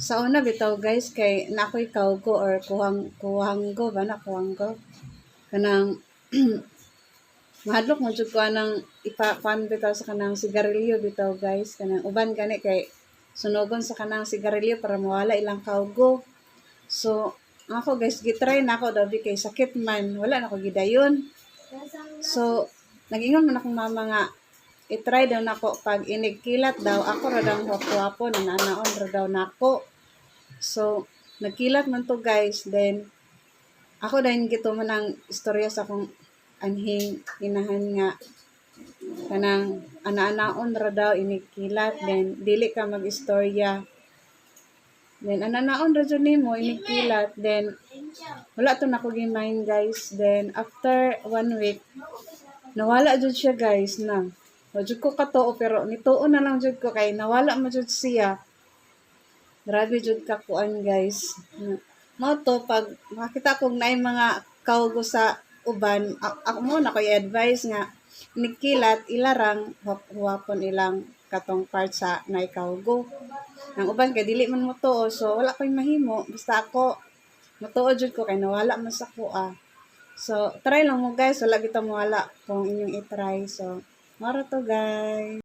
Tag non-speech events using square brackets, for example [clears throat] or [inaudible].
Sa una bitaw guys kay nakoy kaugo or kuhang kuhanggo ba na kuhanggo kanang [clears throat] mahadlok mo jud ko anang ipakuan bitaw sa kanang sigarilyo bitaw guys. Kanang uban gani kay sunogon sa kanang sigarilyo para mawala ilang kaugo so ako guys gitry na ako daw kay sakit man. Wala na ko gidayon. So nagingon man akong mama nga itry daw nako pag inigkilat daw ako ra daw hapwapo na nanaon ra daw nako. So nagkilat man to guys then ako dahil gito man ang istorya sa akong anhing inahan nga kanang ana-anaon ra daw inigkilat then dili ka mag-istorya. Then ana-anaon ra jud nimo inigkilat then wala to nako gimain guys. Then after one week nawala jud siya guys na wa jud ko katuo pero nituo na lang jud ko kay nawala man jud siya. Grabe jud ka kuan guys. Mo to pag makita kong naay mga kaugo sa uban ako mo na ko advice nga nikilat ilarang huwap- huwapon ilang katong part sa naay kaugo. Ang uban kay dili man mo tuo so wala ko'y mahimo basta ako matuo jud ko kay nawala man sa kuha. So try lang mo guys. Wala bitaw mawala kung inyong i-try. So mara to guys